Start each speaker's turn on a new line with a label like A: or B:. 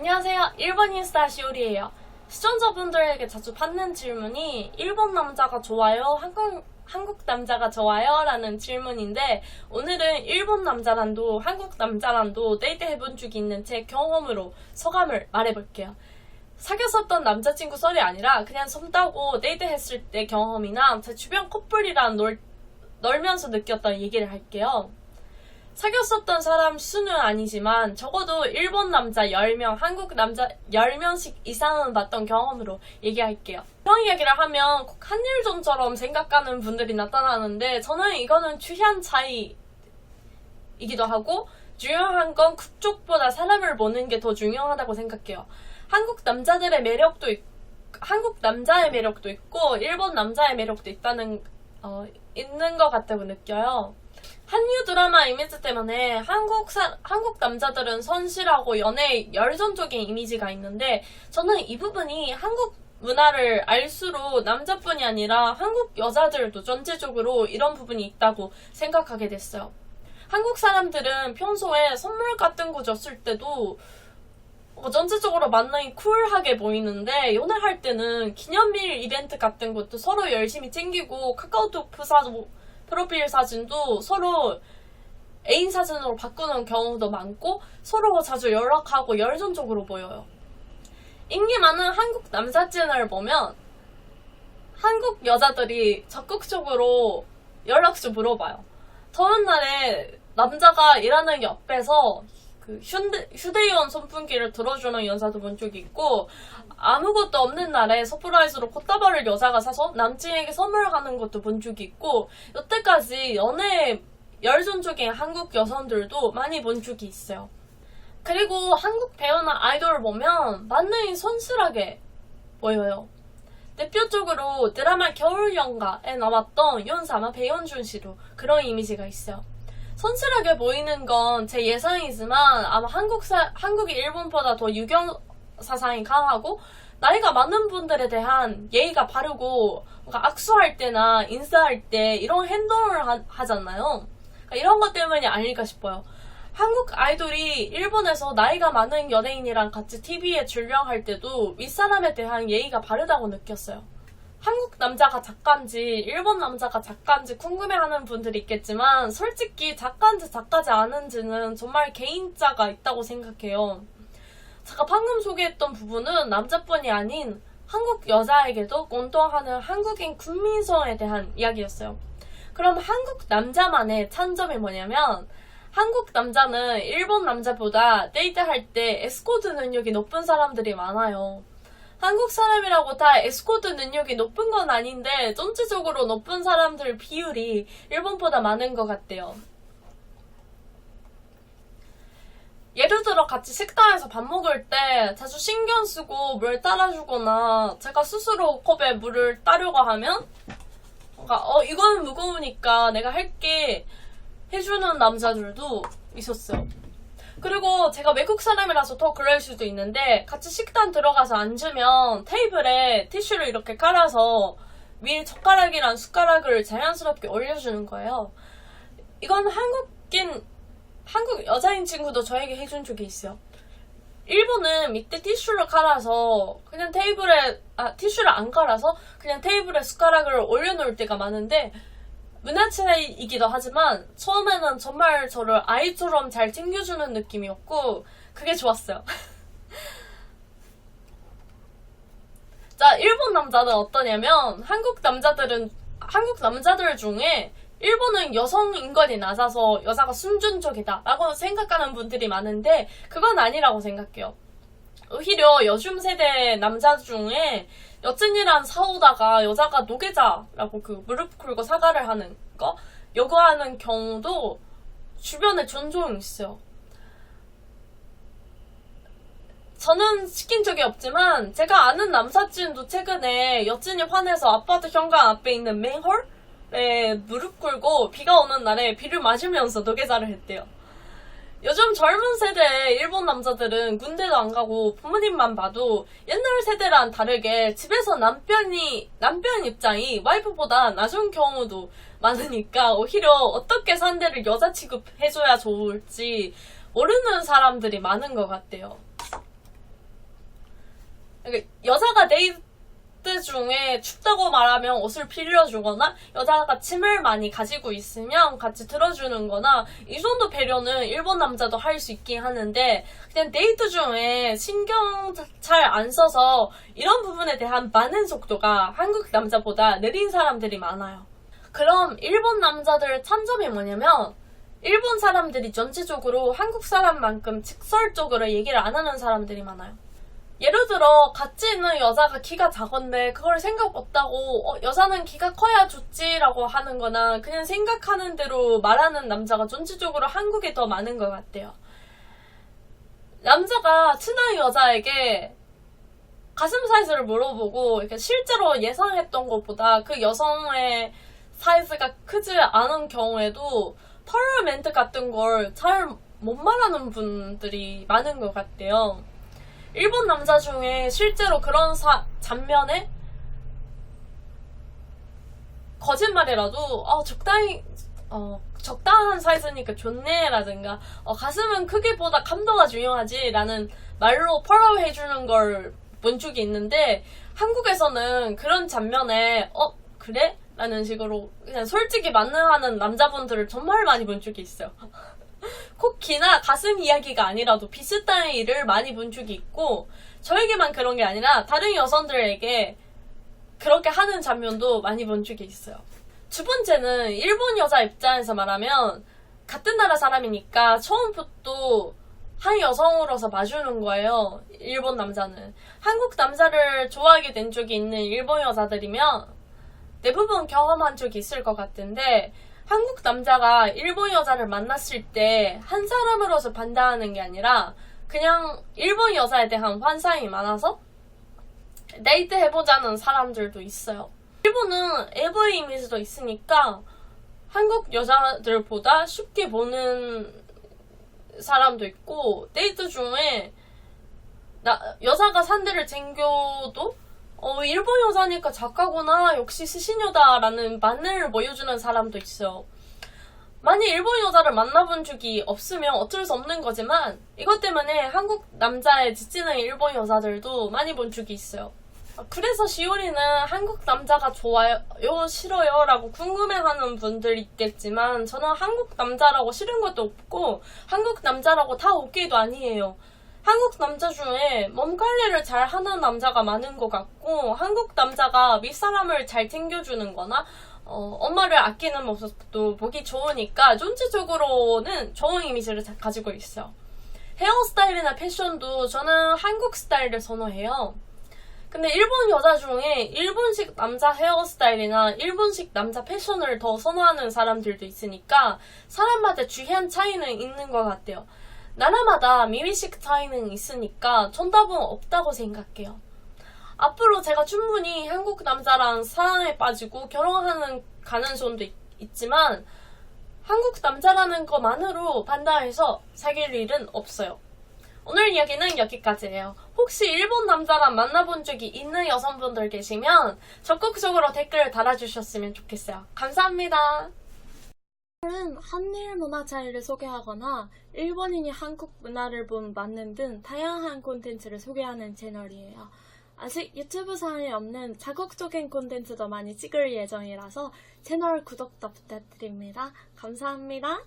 A: 안녕하세요. 일본 인스타 시오리예요. 시청자분들에게 자주 받는 질문이 일본 남자가 좋아요? 한국, 한국 남자가 좋아요? 라는 질문인데 오늘은 일본 남자랑도 한국 남자랑도 데이트 해본 적이 있는 제 경험으로 소감을 말해볼게요. 사귀었었던 남자친구 썰이 아니라 그냥 손 따고 데이트 했을 때 경험이나 제 주변 커플이랑 놀, 놀면서 느꼈던 얘기를 할게요. 사귀었었던 사람 수는 아니지만 적어도 일본 남자 10명, 한국 남자 10명씩 이상은 봤던 경험으로 얘기할게요. 이런 이야기를 하면 꼭 한일전처럼 생각하는 분들이 나타나는데 저는 이거는 취향 차이이기도 하고 중요한 건 그쪽보다 사람을 보는 게 더 중요하다고 생각해요. 한국 남자들의 매력도 있, 한국 남자의 매력도 있고 일본 남자의 매력도 있다는 어, 있는 것 같다고 느껴요. 한류 드라마 이미지 때문에 한국 사, 한국 남자들은 선실하고 연애 열정적인 이미지가 있는데 저는 이 부분이 한국 문화를 알수록 남자뿐이 아니라 한국 여자들도 전체적으로 이런 부분이 있다고 생각하게 됐어요. 한국 사람들은 평소에 선물 같은 거 줬을 때도 어, 전체적으로 만나기 쿨하게 보이는데 연애할 때는 기념일 이벤트 같은 것도 서로 열심히 챙기고 카카오톡 프사도 프로필 사진도 서로 애인 사진으로 바꾸는 경우도 많고 서로 자주 연락하고 열정적으로 보여요. 인기 많은 한국 남사진을 보면 한국 여자들이 적극적으로 연락처 물어봐요. 더운 날에 남자가 일하는 옆에서 그 휴대, 휴대용 선풍기를 들어주는 여자도 본 적이 있고 아무것도 없는 날에 서프라이즈로 꽃다발을 여자가 사서 남친에게 선물하는 것도 본 적이 있고 여태까지 연애 열전적인 한국 여성들도 많이 본 적이 있어요. 그리고 한국 배우나 아이돌을 보면 만능이 선실하게 보여요. 대표적으로 드라마 겨울연가에 나왔던 윤사마 배현준 씨도 그런 이미지가 있어요. 선실하게 보이는 건 제 예상이지만 아마 한국 사, 한국이 일본보다 더 유경 사상이 강하고 나이가 많은 분들에 대한 예의가 바르고 뭔가 악수할 때나 인사할 때 이런 행동을 하, 잖아요 그러니까 이런 것 때문이 아닐까 싶어요. 한국 아이돌이 일본에서 나이가 많은 연예인이랑 같이 TV에 출연할 때도 윗사람에 대한 예의가 바르다고 느꼈어요. 한국 남자가 작가인지 일본 남자가 작가인지 궁금해하는 분들이 있겠지만 솔직히 작가인지 작가지 않은지는 정말 개인차가 있다고 생각해요. 제가 방금 소개했던 부분은 남자뿐이 아닌 한국 여자에게도 공통하는 한국인 국민성에 대한 이야기였어요. 그럼 한국 남자만의 찬점이 뭐냐면 한국 남자는 일본 남자보다 데이트할 때 에스코트 능력이 높은 사람들이 많아요. 한국 사람이라고 다 에스코트 능력이 높은 건 아닌데 전체적으로 높은 사람들 비율이 일본보다 많은 것 같대요. 예를 들어 같이 식당에서 밥 먹을 때 자주 신경 쓰고 물 따라주거나 제가 스스로 컵에 물을 따려고 하면 뭔가 어 이거는 무거우니까 내가 할게 해주는 남자들도 있었어요. 그리고 제가 외국 사람이라서 더 그럴 수도 있는데 같이 식당 들어가서 앉으면 테이블에 티슈를 이렇게 깔아서 위에 젓가락이랑 숟가락을 자연스럽게 올려주는 거예요. 이건 한국인 한국 여자인 친구도 저에게 해준 적이 있어요. 일본은 밑에 티슈를 깔아서 그냥 테이블에 아 티슈를 안 깔아서 그냥 테이블에 숟가락을 올려놓을 때가 많은데 문화 차이이기도 하지만 처음에는 정말 저를 아이처럼 잘 챙겨주는 느낌이었고 그게 좋았어요. 자, 일본 남자는 어떠냐면 한국 남자들은 한국 남자들 중에 일본은 여성 인권이 낮아서 여자가 순준적이다 라고 생각하는 분들이 많은데 그건 아니라고 생각해요. 오히려 요즘 세대 남자 중에 여친이랑 싸우다가 여자가 노계자라고 그 무릎 꿇고 사과를 하는 거 요구하는 경우도 주변에 종종 있어요. 저는 시킨 적이 없지만 제가 아는 남사친도 최근에 여친이 화내서 아파트 현관 앞에 있는 맨홀에 무릎 꿇고 비가 오는 날에 비를 맞으면서 노계자를 했대요. 요즘 젊은 세대 일본 남자들은 군대도 안 가고 부모님만 봐도 옛날 세대랑 다르게 집에서 남편이 남편 입장이 와이프보다 낮은 경우도 많으니까 오히려 어떻게 상대를 여자 취급해줘야 좋을지 모르는 사람들이 많은 것 같아요. 그러니까 여자가 데이트 중에 춥다고 말하면 옷을 빌려주거나 여자가 침을 많이 가지고 있으면 같이 들어주는 거나 이 정도 배려는 일본 남자도 할 수 있긴 하는데 그냥 데이트 중에 신경 잘 안 써서 이런 부분에 대한 반응 속도가 한국 남자보다 느린 사람들이 많아요. 그럼 일본 남자들의 찬점이 뭐냐면 일본 사람들이 전체적으로 한국 사람만큼 직설적으로 얘기를 안 하는 사람들이 많아요. 예를 들어 같이 있는 여자가 키가 작은데 그걸 생각 없다고 어, 여자는 키가 커야 좋지라고 하는 거나 그냥 생각하는 대로 말하는 남자가 전체적으로 한국에 더 많은 것 같아요. 남자가 친한 여자에게 가슴 사이즈를 물어보고 이렇게 실제로 예상했던 것보다 그 여성의 사이즈가 크지 않은 경우에도 펄 멘트 같은 걸 잘 못 말하는 분들이 많은 것 같아요. 일본 남자 중에 실제로 그런 사, 장면에 거짓말이라도 어, 적당히 어, 적당한 사이즈니까 좋네라든가 어, 가슴은 크기보다 감도가 중요하지라는 말로 펄업 해주는 걸 본 적이 있는데 한국에서는 그런 장면에 어 그래? 라는 식으로 그냥 솔직히 만능하는 남자분들을 정말 많이 본 적이 있어요. 꼭 기나 가슴 이야기가 아니라도 비슷한 일을 많이 본 적이 있고 저에게만 그런 게 아니라 다른 여성들에게 그렇게 하는 장면도 많이 본 적이 있어요. 두 번째는 일본 여자 입장에서 말하면 같은 나라 사람이니까 처음부터 한 여성으로서 봐주는 거예요. 일본 남자는. 한국 남자를 좋아하게 된 적이 있는 일본 여자들이면 대부분 경험한 적이 있을 것 같은데 한국 남자가 일본 여자를 만났을 때 한 사람으로서 판단하는 게 아니라 그냥 일본 여자에 대한 환상이 많아서 데이트 해보자는 사람들도 있어요. 일본은 AV 이미지도 있으니까 한국 여자들보다 쉽게 보는 사람도 있고 데이트 중에 나, 여자가 산대를 챙겨도 어, 일본 여자니까 작가구나 역시 스시녀다라는 반응을 보여주는 사람도 있어요. 만약 일본 여자를 만나본 적이 없으면 어쩔 수 없는 거지만 이것 때문에 한국 남자에 지치는 일본 여자들도 많이 본 적이 있어요. 그래서 시오리는 한국 남자가 좋아요, 싫어요? 라고 궁금해하는 분들 있겠지만 저는 한국 남자라고 싫은 것도 없고 한국 남자라고 다 오케이도 아니에요. 한국 남자 중에 몸 관리를 잘 하는 남자가 많은 것 같고 한국 남자가 윗사람을 잘 챙겨주는 거나 어, 엄마를 아끼는 모습도 보기 좋으니까 전체적으로는 좋은 이미지를 자- 가지고 있어요. 헤어스타일이나 패션도 저는 한국 스타일을 선호해요. 근데 일본 여자 중에 일본식 남자 헤어스타일이나 일본식 남자 패션을 더 선호하는 사람들도 있으니까 사람마다 주의한 차이는 있는 것 같아요. 나라마다 미미식 차이는 있으니까 정답은 없다고 생각해요. 앞으로 제가 충분히 한국 남자랑 사랑에 빠지고 결혼하는 가능성도 있, 있지만 한국 남자라는 것만으로 판단해서 사귈 일은 없어요. 오늘 이야기는 여기까지예요. 혹시 일본 남자랑 만나본 적이 있는 여성분들 계시면 적극적으로 댓글을 달아주셨으면 좋겠어요. 감사합니다. 오늘은 한일 문화 차이를 소개하거나 일본인이 한국 문화를 본 맞는 등 다양한 콘텐츠를 소개하는 채널이에요. 아직 유튜브상에 없는 자극적인 콘텐츠도 많이 찍을 예정이라서 채널 구독도 부탁드립니다. 감사합니다.